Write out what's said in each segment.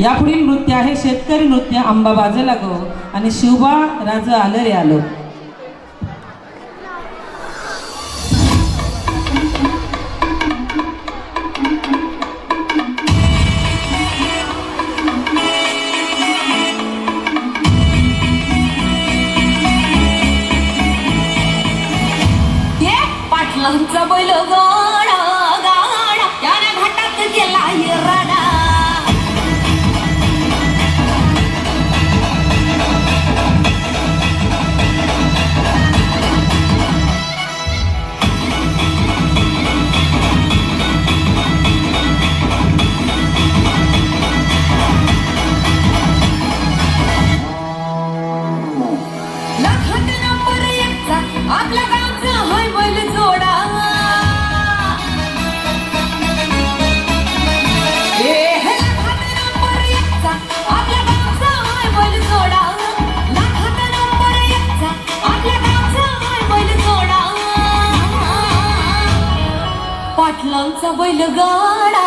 यापुढील नृत्य आहे शेतकरी नृत्य आंबा बाजला गो आणि शिवबा राज आलं रे आलो. पाटलांचा बैल ग. आमचा बैलगाडा.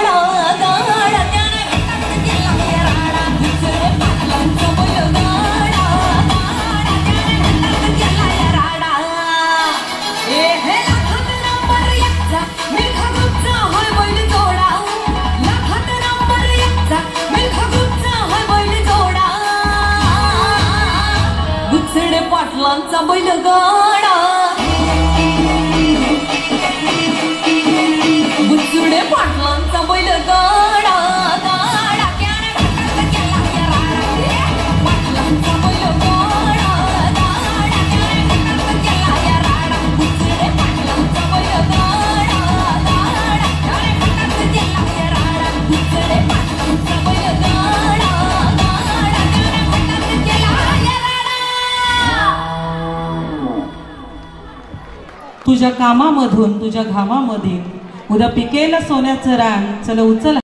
वासवांचा बैलगाडा. बुचुडे पाठ तुझ्या कामामधून तुझ्या घामामधील उद्या पिकेल सोन्याचं रान चल उचल